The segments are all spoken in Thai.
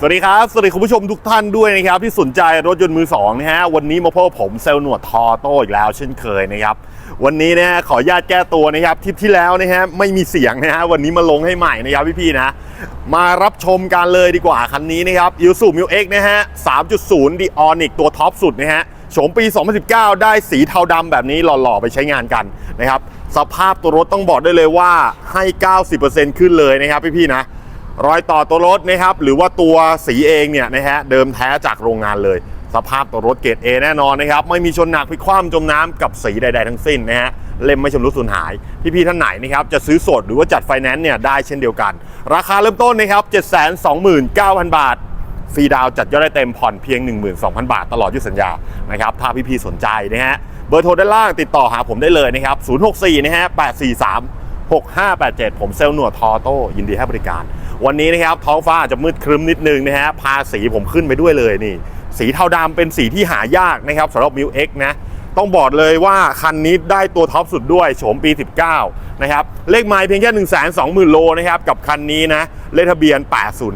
สวัสดีครับ สวัสดีคุณผู้ชมทุกท่านด้วยนะครับที่สนใจรถยนต์มือสองนะฮะวันนี้มาพบผมเซลล์หนวดทอโต้อีกแล้วเช่นเคยนะครับ วันนี้นะฮะขออนุญาตแก้ตัวนะครับทริปที่แล้วนะฮะไม่มีเสียงนะฮะวันนี้มาลงให้ใหม่นะครับพี่ๆนะมารับชมกันเลยดีกว่าคันนี้นะครับยูสุมิวเอ็กนะฮะ3.0 d ีออนิกตัวท็อปสุดนะฮะโฉมปี 2019 ได้สีเทาดำแบบนี้หล่อๆไปใช้งานกันนะครับสภาพตัวรถต้องบอกได้เลยว่าให้ 90%ขึ้นเลยนะครับพี่ๆนะ รอยต่อตัวรถนะครับหรือว่าตัวสีเองเนี่ยนะฮะเดิมแท้จากโรงงานเลย สภาพตัวรถเกรด A แน่นอนนะครับไม่มีชนหนักพิคว่ำจมน้ำกับสีใด ๆ ทั้งสิ้นนะฮะเล่มไม่ชำรุดสูญหาย พี่ๆท่านไหนนะครับจะซื้อสดหรือว่าจัดไฟแนนซ์เนี่ยได้เช่นเดียวกัน ราคาเริ่มต้นนะครับ 729,000 บาทฟรีดาวน์จัดยอดได้เต็มผ่อนเพียง 12,000 บาทตลอดยุสัญญานะครับถ้าพี่ๆสนใจนะฮะเบอร์โทรด้านล่างติดต่อหาผมได้เลยนะครับ064นะฮะ843 6587 ผมเซลล์หนวดทอโต้ยินดีให้บริการ วันนี้นะครับท้องฟ้าอาจจะมืดครึ้มนิดนึงนะฮะพาสีผมขึ้นไปด้วยเลยนี่ สีเทาดำเป็นสีที่หายากนะครับสำหรับมิวเอ็กนะต้องบอกเลยว่าคันนี้ได้ตัวท็อปสุดด้วยโฉมปี 19 นะครับ เลขไมล์เพียงแค่ 1 2 0 0 0 0 โลนะครับ กับคันนี้นะ เลขทะเบียน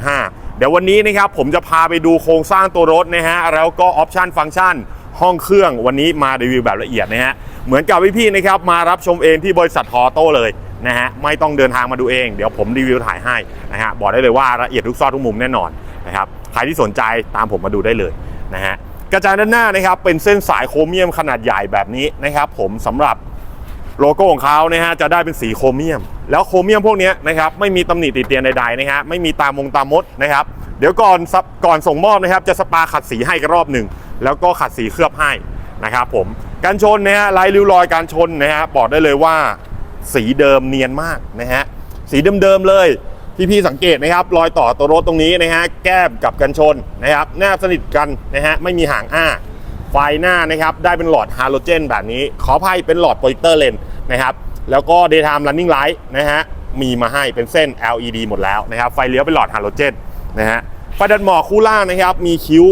805 เดี๋ยววันนี้นะครับผมจะพาไปดูโครงสร้างตัวรถนะฮะ แล้วก็ออปชันฟังก์ชัน ห้องเครื่องวันนี้มารีวิวแบบละเอียดนะฮะ เหมือนกับพี่ๆนะครับ มารับชมเองที่บริษัททอโต้เลย นะฮะไม่ต้องเดินทางมาดูเอง เดี๋ยวผมรีวิวถ่ายให้นะฮะบอกได้เลยว่าละเอียดทุกซอกทุกมุมแน่นอนนะครับใครที่สนใจตามผมมาดูได้เลยนะฮะกระจายด้านหน้านะครับเป็นเส้นสายโครเมียมขนาดใหญ่แบบนี้นะครับผมสำหรับโลโก้ของเขานะฮะจะได้เป็นสีโครเมียม แล้วโครเมียมพวกนี้นะครับไม่มีตำหนิติดเตียนใดๆนะฮะไม่มีตามงตามมดนะครับเดี๋ยวก่อนก่อนส่งมอบนะครับจะสปาขัดสีให้กรอบหนึ่งแล้วก็ขัดสีเคลือบให้นะครับผมการชนนะฮะลายริ้วรอยการชนนะฮะบอกได้เลยว่า สีเดิมเนียนมากนะฮะสีเดิมๆเลยพี่ๆสังเกตนะครับรอยต่อตัวรถตรงนี้นะฮะแก้มกับกันชนนะครับแนบสนิทกันนะฮะไม่มีห่างอ้าไฟหน้านะครับได้เป็นหลอดฮาโลเจนแบบนี้ขออภัยเป็นหลอดโปรเจคเตอร์เลนนะครับแล้วก็ daytime running light นะฮะมีมาให้เป็นเส้น LED หมดแล้วนะครับไฟเลี้ยวเป็นหลอดฮาโลเจนนะฮะไฟดัดหมอกคู่ล่างนะครับมีคิ้ว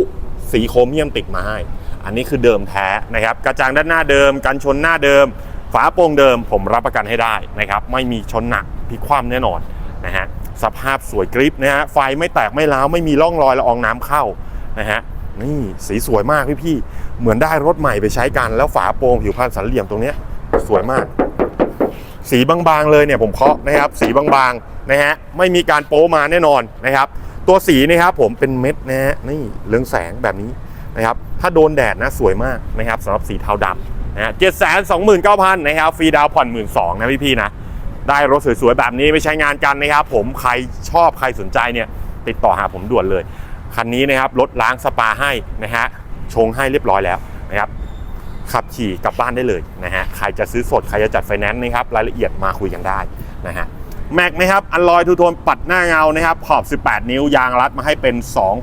สีโครเมียมติดมาให้ อันนี้คือเดิมแท้นะครับกระจังด้านหน้าเดิม กันชนหน้าเดิม ฝาโปร่งเดิมผมรับประกันให้ได้นะครับไม่มีชนหนักพิคว่ำแน่นอนนะฮะสภาพสวยกริปนะฮะไฟไม่แตกไม่ร้าวไม่มีร่องรอยละอองน้ำเข้านะฮะนี่สีสวยมากพี่ๆเหมือนได้รถใหม่ไปใช้กันแล้วฝาโปร่งผิวพรรณสันเหลี่ยมตรงเนี้ยสวยมาก สีบางๆเลยเนี่ยผมเคาะนะครับ สีบางๆนะฮะไม่มีการโป๊มาแน่นอนนะครับ ตัวสีนะครับผมเป็นเม็ดนะฮะนี่เรืองแสงแบบนี้นะครับ ถ้าโดนแดดนะสวยมากนะครับสำหรับสีเทาดำ นะฮะเจ็ดแสนสองหมื่นเก้าพันนะครับฟรีดาวผ่อนหมื่นสองนะพี่ๆนะ ได้รถสวยๆแบบนี้ไปใช้งานกันนะครับ ผมใครชอบใครสนใจเนี่ย ติดต่อหาผมด่วนเลย คันนี้นะครับรถล้างสปาให้นะฮะชงให้เรียบร้อยแล้วนะครับขับขี่กลับบ้านได้เลยนะฮะใครจะซื้อสดใครจะจัดไฟแนนซ์นะครับรายละเอียดมาคุยกันได้นะฮะแม็กนะครับอันลอยทูโทนปัดหน้าเงานะครับขอบ 18 นิ้วยางรัดมาให้เป็น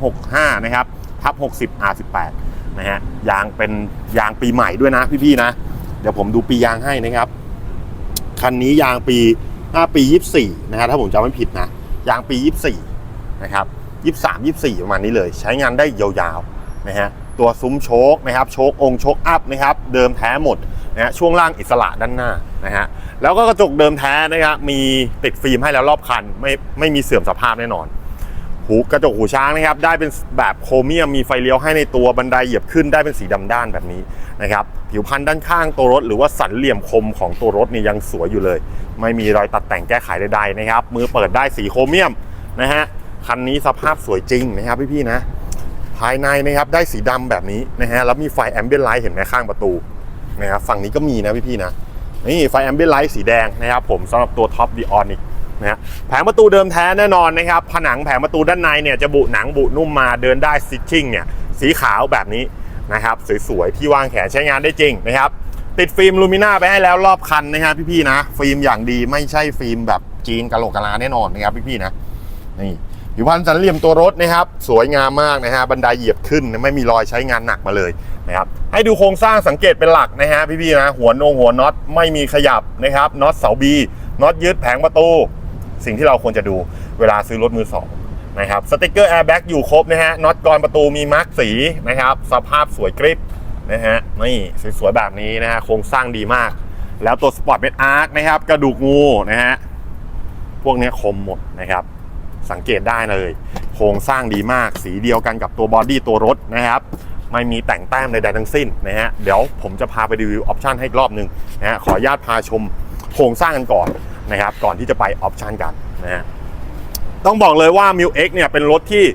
265 นะครับทับ60 R18 นะฮะยางเป็นยางปีใหม่ด้วยนะพี่ๆนะ เดี๋ยวผมดูปียางให้นะครับ คันนี้ยางปี 5 ปี 24 นะฮะถ้าผมจำไม่ผิดนะ ยางปี 24 นะครับ 23 24 ประมาณนี้เลย ใช้งานได้ยาวๆนะฮะตัวซุ้มโชคนะครับโชคองค์โชคอัพนะครับเดิมแท้หมดนะฮะช่วงล่างอิสระด้านหน้านะฮะแล้วก็กระจกเดิมแท้นะครับมีติดฟิล์มให้แล้วรอบคันไม่ไม่มีเสื่อมสภาพแน่นอน หูกระจกหูช้างนะครับได้เป็นแบบโครเมียมมีไฟเลี้ยวให้ในตัวบันไดเหยียบขึ้นได้เป็นสีดำด้านแบบนี้นะครับผิวพันธุ์ด้านข้างตัวรถ หรือว่าสันเหลี่ยมคมของตัวรถนี่ยังสวยอยู่เลย ไม่มีรอยตัดแต่งแก้ไขใดๆนะครับมือเปิดได้สีโครเมียมนะฮะคันนี้สภาพสวยจริงนะครับพี่ๆนะ ภายในนะครับได้สีดำแบบนี้นะฮะแล้วมีไฟแอมเบียนไลท์เห็นไหมข้างประตูนะครับฝั่งนี้ก็มีนะพี่ๆนะนี่ไฟแอมเบียนไลท์สีแดงนะครับผมสำหรับตัวท็อปดีออนิก นะฮะแผงประตูเดิมแท้แน่นอนนะครับ ผนังแผงประตูด้านในเนี่ยจะบุหนังบุนุ่มมาเดินได้ซิชชิ่งเนี่ยสีขาวแบบนี้นะครับสวยๆที่วางแขนใช้งานได้จริงนะครับ ติดฟิล์มลูมิน่าไปให้แล้วรอบคันนะฮะพี่ๆนะ ฟิล์มอย่างดีไม่ใช่ฟิล์มแบบจีนกะโหลกกะลาแน่นอนนะครับพี่ๆนะนี่ผิวพรรณสันเหลี่ยมตัวรถนะครับ สวยงามมากนะฮะบันไดเหยียบขึ้นไม่มีรอยใช้งานหนักมาเลยนะครับให้ดูโครงสร้างสังเกตเป็นหลักนะฮะพี่ๆนะหัวนงหัวน็อตไม่มีขยับนะครับน็อตเสาบีน็อตยึดแผงประตู สิ่งที่เราควรจะดูเวลาซื้อรถมือสองนะครับสติกเกอร์แอร์แบ็กอยู่ครบนะฮะน็อตกรประตูมีมาร์กสีนะครับสภาพสวยกริปนะฮะนี่สวยๆแบบนี้นะฮะโครงสร้างดีมาก แล้วตัวสปอร์ตเมดอาร์คนะครับกระดูกงูนะฮะพวกนี้คมหมดนะครับ สังเกตได้เลย โครงสร้างดีมากสีเดียวกันกับตัวบอดี้ตัวรถนะครับไม่มีแต่งแต้มใดๆทั้งสิ้นนะฮะเดี๋ยวผมจะพาไปรีวิวออปชันให้อีกรอบหนึ่งนะฮะขออนุญาตพาชมโครงสร้างกันก่อน นะครับ ก่อนที่จะไปออปชันกันนะฮะต้องบอกเลยว่า m ิ l X เนี่ยเป็นรถที่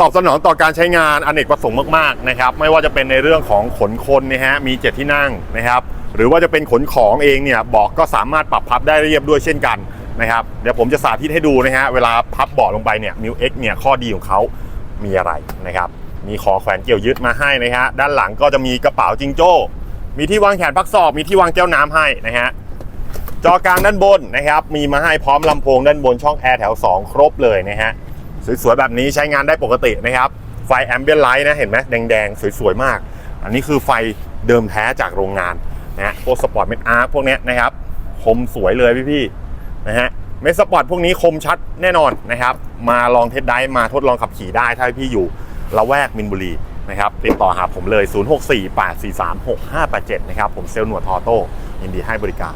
ตอบสนองต่อการใช้งานอเนกประสงค์มากๆนะครับ ไม่ว่าจะเป็นในเรื่องของขนคนนะฮะมีเจ็ดที่นั่งนะครับ หรือว่าจะเป็นขนของเองเนี่ยเบอกก็สามารถปรับพับได้เรียบด้วยเช่นกันนะครับ เดี๋ยวผมจะสาธิตให้ดูนะฮะเวลาพับเบาะลงไปเนี่ย m ิ l X เนี่ยข้อดีของเขามีอะไรนะครับ มีขอแขวนเกี่ยวยึดมาให้นะฮะด้านหลังก็จะมีกระเป๋าจิงโจ้ มีที่วางแขนพักศอกมีที่วางแก้วน้ำให้นะฮะ จอกลางด้านบนนะครับ มีมาให้พร้อมลำโพงด้านบนช่องแอร์แถว 2 ครบเลยนะฮะ สวยๆ แบบนี้ใช้งานได้ปกตินะครับ ไฟแอมเบียนไลท์นะเห็นไหมแดงๆ สวยๆ มาก อันนี้คือไฟเดิมแท้จากโรงงานนะฮะพวกสปอร์ตเมทอาร์พวกนี้นะครับ คมสวยเลยพี่ๆนะฮะเมสปอร์ตพวกนี้คมชัดแน่นอนนะครับ มาลองเทสไดฟ์มาทดลองขับขี่ได้ถ้าพี่อยู่ละแวกมินบุรีนะครับติดต่อหาผมเลย 0648436587 นะครับ ผมเซลล์หนวดทอโต้ยินดีให้บริการ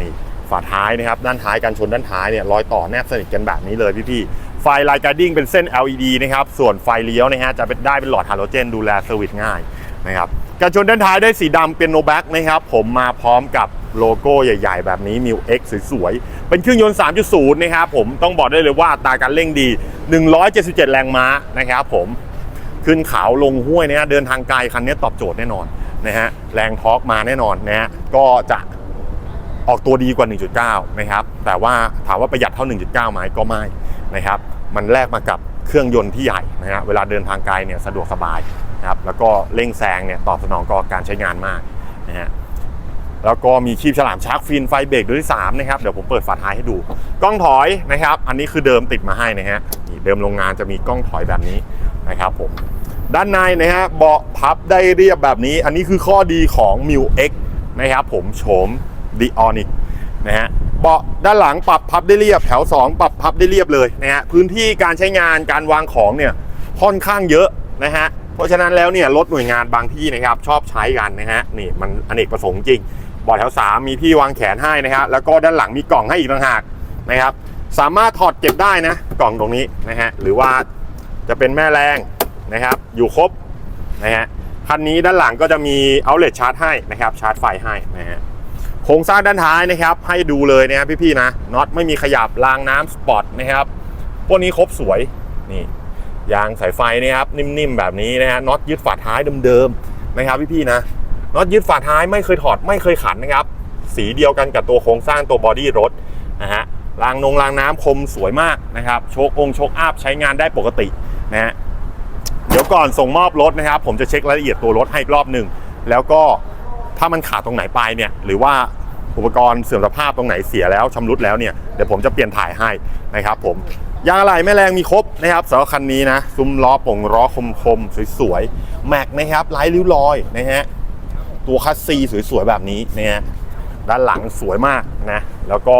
นี่ฝาท้ายนะครับด้านท้ายกันชนด้านท้ายเนี่ยรอยต่อแนบสนิทกันแบบนี้เลยพี่ๆไฟไลท์การดิ้งเป็นเส้น LED นะครับส่วนไฟเลี้ยวนะฮะจะเป็นได้เป็นหลอดฮาโลเจน ดูแลเซอร์วิสง่ายนะครับกันชนด้านท้ายได้สีดำเป็นโนแบ็กนะครับผมมาพร้อมกับโลโก้ใหญ่ ๆ แบบนี้ m ิ X สวยๆ เป็นเครื่องยนต์ 3.0 นะครับผมต้องบอกได้เลยว่าตาการเร่งดี 177 แรงม้านะครับผมขึ้นเขาลงห้วยนะฮะเดินทางไกลคันนี้ตอบโจทย์แน่นอนนะฮะแรงทอร์กมาแน่นอนนะฮะก็จะ ออกตัวดีกว่า 1.9 นะครับ แต่ว่าถามว่าประหยัดเท่า 1.9ไหมก็ไม่นะครับ มันแลกมากับเครื่องยนต์ที่ใหญ่นะฮะเวลาเดินทางไกลเนี่ยสะดวกสบายนะครับ แล้วก็เร่งแซงเนี่ยตอบสนองกับการใช้งานมากนะฮะแล้วก็มีคีบฉลามชาร์กฟินไฟเบรกด้วที่3นะครับ เดี๋ยวผมเปิดฝาท้ายให้ดู กล้องถอยนะครับ อันนี้คือเดิมติดมาให้นะฮะเดิมโรงงานจะมีกล้องถอยแบบนี้นะครับผม ด้านในนะฮะเบาะพับได้เรียบแบบนี้ อันนี้คือข้อดีของ m ิ X นะครับผมโฉม d ิออนิกนะฮะเบาะด้านหลังปรับพับได้เรียบแถว 2 ปรับพับได้เรียบเลยนะฮะพื้นที่การใช้งานการวางของเนี่ยค่อนข้างเยอะนะฮะเพราะฉะนั้นแล้วเนี่ยรถหน่วยงานบางที่นะครับชอบใช้กันนะฮะนี่มันอเนกประสงค์จริงเบาะแถว 3 มีที่วางแขนให้นะครับแล้วก็ด้านหลังมีกล่องให้อีกต่างหากนะครับสามารถถอดเก็บได้นะกล่องตรงนี้นะฮะหรือว่าจะเป็นแม่แรงนะครับอยู่ครบนะฮะคันนี้ด้านหลังก็จะมีเอาเล t ชาร์จให้นะครับชาร์จไฟให้นะฮะ ครงสร้างด้านท้ายนะครับ ให้ดูเลยนะครับพี่ๆนะน็อตไม่มีขยับรางน้ำสปอร์ตนะครับพวกนี้ครบสวยนี่ยางสายไฟนะครับนิ่มๆแบบนี้นะฮะน็อตยึดฝาท้ายเดิมๆนะครับพี่ๆนะน็อตยึดฝาท้ายไม่เคยถอดไม่เคยขันนะครับ สีเดียวกันกับตัวโครงสร้างตัวบอดี้รถนะฮะรางนงรางน้ำคมสวยมากนะครับโชคองโชคอัพใช้งานได้ปกตินะฮะเดี๋ยวก่อนส่งมอบรถนะครับ ผมจะเช็ครายละเอียดตัวรถให้อีกรอบหนึ่งแล้วก็ถ้ามันขาดตรงไหนไปเนี่ยหรือว่า อุปกรณ์เสื่อมสภาพตรงไหนเสียแล้วชำรุดแล้วเนี่ยเดี๋ยวผมจะเปลี่ยนถ่ายให้นะครับผมยางอะไหล่แม่แรงมีครบนะครับสำหรับคันนี้นะซุ้มล้อป่งล้อคมๆสวยๆแม็กนะครับไร้ริ้วรอยนะฮะตัวคัสซีสวยๆแบบนี้นะฮะด้านหลังสวยมากนะแล้วก็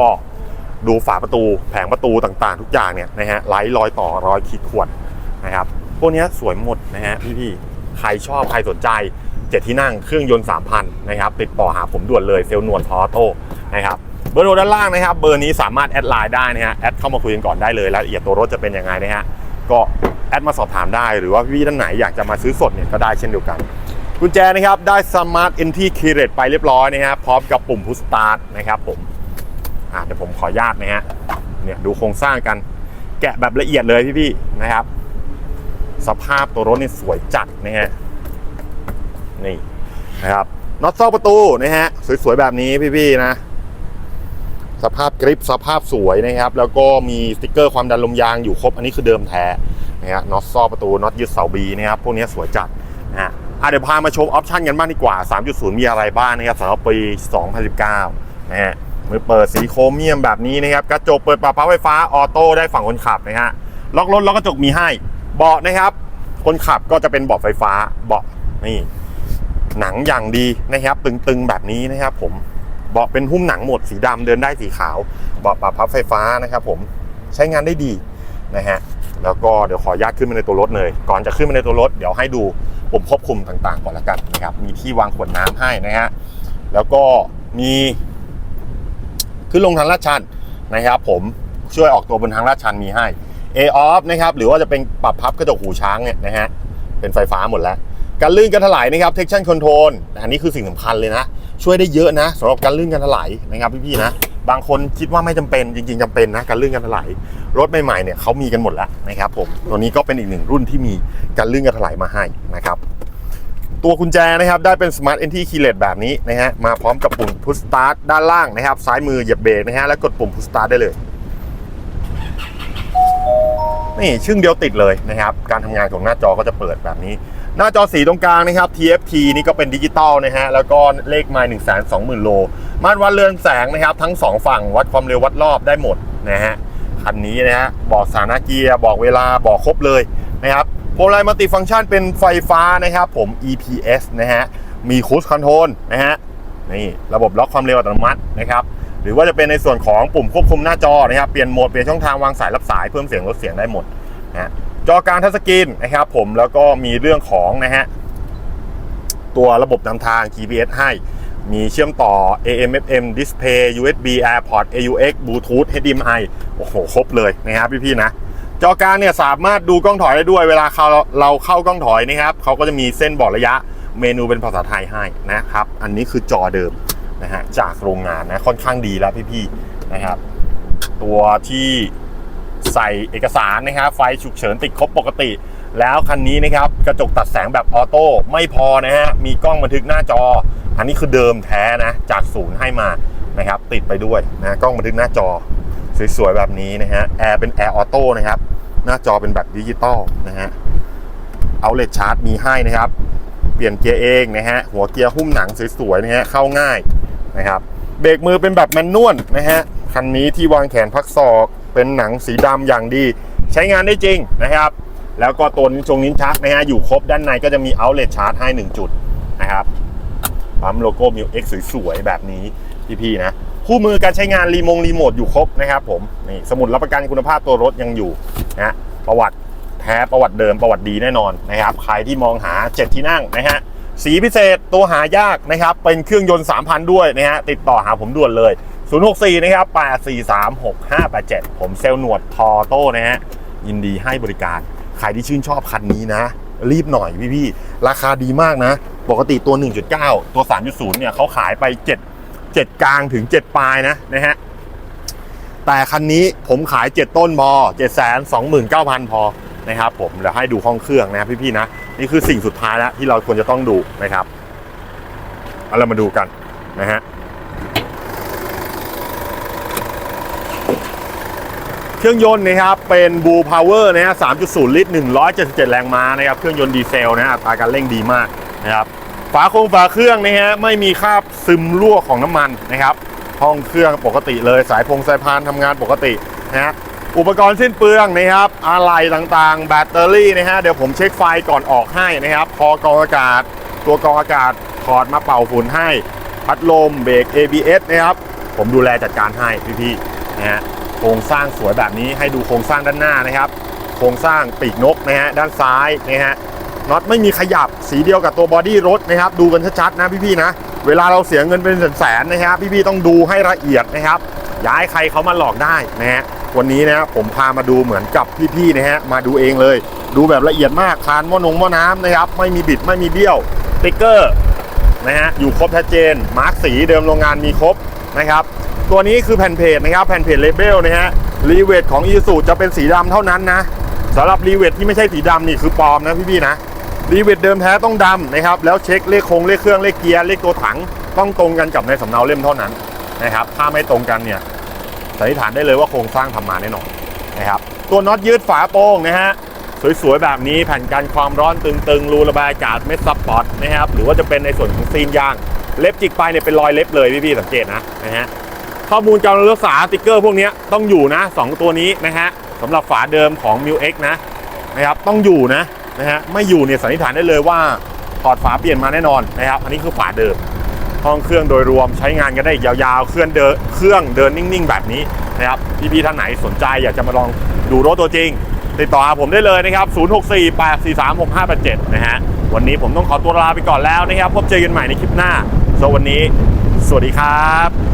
ดูฝาประตูแผงประตูต่างๆ ทุกอย่างเนี่ยนะฮะไร้รอยต่อรอยขีดข่วนนะครับพวกนี้สวยหมดนะฮะพี่ๆใครชอบใครสนใจ เจ็ดที่นั่งเครื่องยนต์ 3,000 นะครับ ติดต่อหาผมด่วนเลยเซลล์นวลทอโต้นะครับเบอร์โทรด้านล่างนะครับ เบอร์นี้สามารถแอดไลน์ได้นะฮะแอดเข้ามาคุยกันก่อนได้เลยรายละเอียดตัวรถจะเป็นยังไงนะฮะก็แอดมาสอบถามได้หรือว่าพี่ๆท่านไหนอยากจะมาซื้อสดเนี่ยก็ได้เช่นเดียวกัน กุญแจนะครับได้ Smart Entry Key Rate ไปเรียบร้อยนะฮะพร้อมกับปุ่ม Push Start นะครับผมอะเดี๋ยวผมขออนุญาตนะฮะเนี่ยดูโครงสร้างกันแกะแบบละเอียดเลยพี่ๆนะครับ สภาพตัวรถนี่สวยจัดนะฮะ นี่นะครับน็อตซอกประตูนะฮะสวยๆแบบนี้พี่ๆนะ สภาพกริปสภาพสวยนะครับ แล้วก็มีสติกเกอร์ความดันลมยางอยู่ครบอันนี้คือเดิมแท้นะฮะน็อตซอกประตูน็อตยึดเสาบีนะครับพวกนี้สวยจัดนะฮะเดี๋ยวพามาชมออปชันกันบ้างดีกว่า 3.0 มีอะไรบ้างนะครับสำหรับปี 2019นะฮะมือเปิดสีโครเมียมแบบนี้นะครับกระจกเปิดปรับพับไฟฟ้าออโต้ได้ฝั่งคนขับนะฮะล็อกรถล็อกกระจกมีให้ เบาะนะครับ คนขับก็จะเป็นเบาะไฟฟ้าเบาะนี่ หนังอย่างดีนะครับ ตึงๆแบบนี้นะครับ ผมเบาะเป็นหุ้มหนังหมดสีดำเดินได้สีขาวเบาะปรับพับไฟฟ้านะครับ ผมใช้งานได้ดีนะฮะแล้วก็เดี๋ยวขออนุญาตขึ้นมาในตัวรถเลย ก่อนจะขึ้นมาในตัวรถเดี๋ยวให้ดูปุ่มควบคุมต่างๆ ก่อนละกันนะครับ มีที่วางขวดน้ำให้นะฮะแล้วก็มีขึ้นลงทางลาดชันนะครับ ผมช่วยออกตัวบนทางลาดชันมีให้ A off นะครับหรือว่าจะเป็นปรับพับกระจกหูช้างเนี่ยนะฮะเป็นไฟฟ้าหมดแล้ว การลื่นการถลายนะครับ traction control อันนี้คือสิ่งสำคัญเลยนะ ช่วยได้เยอะนะสำหรับการลื่นการถลายนะครับพี่ๆนะบางคนคิดว่าไม่จำเป็นจริงๆจำเป็นนะการลื่นการถลายรถใหม่ๆเนี่ยเขามีกันหมดแล้วนะครับผมตัวนี้ก็เป็นอีกหนึ่งรุ่นที่มีการลื่นการถลายมาให้นะครับตัวกุญแจนะครับได้เป็น Smart Entry Keyless แบบนี้นะฮะมาพร้อมกับปุ่ม Push Start ด้านล่างนะครับ ซ้ายมือเหยียบเบรกนะฮะแล้วกดปุ่ม Push Start ได้เลย นี่ชึ่งเดียวติดเลยนะครับ การทำงานของหน้าจอก็จะเปิดแบบนี้ หน้าจอสีตรงกลางนะครับ TFT นี่ก็เป็นดิจิตอลนะฮะ แล้วก็เลขไมล์1 2 0 0 0 0โล มาตรวัดเรือนแสงนะครับ ทั้ง 2 ฝั่งวัดความเร็ววัดรอบได้หมดนะฮะ คันนี้นะฮะ บอกสถานะเกียร์ บอกเวลา บอกครบเลยนะครับโพลไลมัลติฟังก์ชันเป็นไฟฟ้านะครับผม EPS นะฮะ มีคูสคอนโทรลนะฮะ นี่ระบบล็อกความเร็วอัตโนมัตินะครับ หรือว่าจะเป็นในส่วนของปุ่มควบคุมหน้าจอนะครับเปลี่ยนโหมดเปลี่ยนช่องทางวางสายรับสายเพิ่มเสียงลดเสียงได้หมดนะฮะจอกลางทัชสกรีนนะครับผมแล้วก็มีเรื่องของนะฮะตัวระบบนำทาง GPS ให้มีเชื่อมต่อ AM FM Display USB AirPod AUX Bluetooth HDMI โอ้โห ครบเลยนะครับพี่ๆนะ จอกลางเนี่ยสามารถดูกล้องถอยได้ด้วย เวลาเขาเราเข้ากล้องถอยนะครับเขาก็จะมีเส้นบอกระยะเมนูเป็นภาษาไทยให้นะครับ อันนี้คือจอเดิม นะฮะจากโรงงานนะค่อนข้างดีแล้วพี่ๆนะครับ ตัวที่ใส่เอกสารนะครับไฟฉุกเฉินติดครบปกติ แล้วคันนี้นะครับกระจกตัดแสงแบบออโต้ไม่พอนะฮะมีกล้องบันทึกหน้าจอ อันนี้คือเดิมแท้นะจากศูนย์ให้มานะครับติดไปด้วยนะกล้องบันทึกหน้าจอสวยๆแบบนี้นะฮะแอร์เป็นแอร์ออโต้นะครับหน้าจอเป็นแบบดิจิตอลนะฮะเอาเล t ชาร์จมีให้นะครับ เปลี่ยนเกียร์เองนะฮะหัวเกียร์หุ้มหนังสวยๆนะฮะเข้าง่าย นะครับเบรกมือเป็นแบบแมนนวลนะฮะคันนี้ที่วางแขนพักศอกเป็นหนังสีดำอย่างดี ใช้งานได้จริงนะครับ แล้วก็ตัวนิ้ชงนิ้นชักนะฮะอยู่ครบด้านในก็จะมีเอาเล t ชาร์จให้ 1 จุดนะครับปั๊มโลโก้มิวเอ็กสวยๆ แบบนี้พี่ๆนะคู่มือการใช้งานรีมงรีโมทอยู่ครบนะครับผมนี่สมุดรับประกันคุณภาพตัวรถยังอยู่นะประวัติแท้ประวัติเดิมประวัติดีแน่นอนนะครับใครที่มองหา 7 ที่นั่งนะฮะ สีพิเศษตัวหายากนะครับ เป็นเครื่องยนต์ 3,000 ด้วยนะฮะ ติดต่อหาผมด่วนเลย 064 นะครับ 8436587 ผมเซลล์หนวดทอโต้นะฮะ ยินดีให้บริการ ใครที่ชื่นชอบคันนี้นะ รีบหน่อยพี่ๆ ราคาดีมากนะ ปกติตัว 1.9 ตัว 3.0 เนี่ยเขาขายไป 7 7 กลางถึง 7 ปลายนะนะฮะ แต่คันนี้ผมขาย 7 ต้นพอ7 2 9 0 0 0 พอ นะครับผมเดี๋ยวให้ดูห้องเครื่องนะพี่ๆนะนี่คือสิ่งสุดท้ายแล้วที่เราควรจะต้องดูนะครับเอาเรามาดูกันนะฮะเครื่องยนต์นะครับเป็นบูพาวเวอร์นะฮะ3.0 ลิตร 177 แรงม้านะครับเครื่องยนต์ดีเซลนะฮะอัตราการเร่งดีมากนะครับฝาโครงฝาเครื่องนะฮะไม่มีคราบซึมรั่วของน้ำมันนะครับห้องเครื่องปกติเลยสายพงสายพานทำงานปกตินะฮะ อุปกรณ์สิ้นเปลืองนะครับอะไหล่ต่างๆ แบตเตอรี่นะฮะเดี๋ยวผมเช็คไฟก่อนออกให้นะครับพอกรองอากาศ ตัวกรองอากาศถอดมาเป่าฝุ่นให้ พัดลมเบรก ABS นะครับ ผมดูแลจัดการให้พี่ๆนะฮะโครงสร้างสวยแบบนี้ให้ดูโครงสร้างด้านหน้านะครับ โครงสร้างปีกนกนะฮะด้านซ้ายนะฮะน็อตไม่มีขยับสีเดียวกับตัวบอดี้รถนะครับ ดูกันชัดๆนะพี่ๆนะเวลาเราเสียเงินเป็นแสนๆนะครับ พี่ๆต้องดูให้ละเอียดนะครับย่าให้ใครเขามาหลอกได้นะฮะ วันนี้นะผมพามาดูเหมือนกับพี่ๆนะฮะมาดูเองเลย ดูแบบละเอียดมากคานหม้อนงหม้อน้ำนะครับ ไม่มีบิดไม่มีเบี้ยวสติ๊กเกอร์นะฮะอยู่ครบชัดเจนมาร์กสีเดิมโรงงานมีครบนะครับ ตัวนี้คือแผ่นเพจนะครับแผ่นเพจเลเบลนะฮะรีเวทของอีซูจะเป็นสีดำเท่านั้นนะสำหรับรีเวทที่ไม่ใช่สีดำนี่คือปลอมนะพี่ๆนะรีเวทเดิมแท้ต้องดำนะครับแล้วเช็คเลขโครงเลขเครื่องเลขเกียร์เลขตัวถังต้องตรงกันกับในสำเนาเล่มเท่านั้นนะครับถ้าไม่ตรงกันเนี่ย สันนิษฐานได้เลยว่าโครงสร้างทำมาแน่นอนนะครับตัวน็อตยืดฝาโปร่งนะฮะสวยๆ แบบนี้แผ่นกันความร้อนตึงๆ รูระบายอากาศเม็ดซับพอตนะครับหรือว่าจะเป็นในส่วนของซีนยางเล็บจิกไปเนี่ยเป็นรอยเล็บเลยพี่ๆสังเกตนะนะฮะข้อมูลการรักษาสติ๊กเกอร์พวกนี้ต้องอยู่นะสองตัวนี้นะฮะสำหรับฝาเดิมของ m u X นะนะครับต้องอยู่นะนะฮะไม่อยู่เนี่ยสันนิษฐานได้เลยว่าถอดฝาเปลี่ยนมาแน่นอนนะครับอันนี้คือฝาเดิม ห้องเครื่องโดยรวมใช้งานกันได้อีกยาวๆ เครื่องเดินเครื่องเดินนิ่งๆ แบบนี้นะครับพี่ๆท่านไหนสนใจอยากจะมาลองดูรถตัวจริง ติดต่อหาผมได้เลยนะครับ 0648436587 นะฮะ วันนี้ผมต้องขอตัวลาไปก่อนแล้วนะครับ พบเจอกันใหม่ในคลิปหน้าสวันนี้ สวัสดีครับ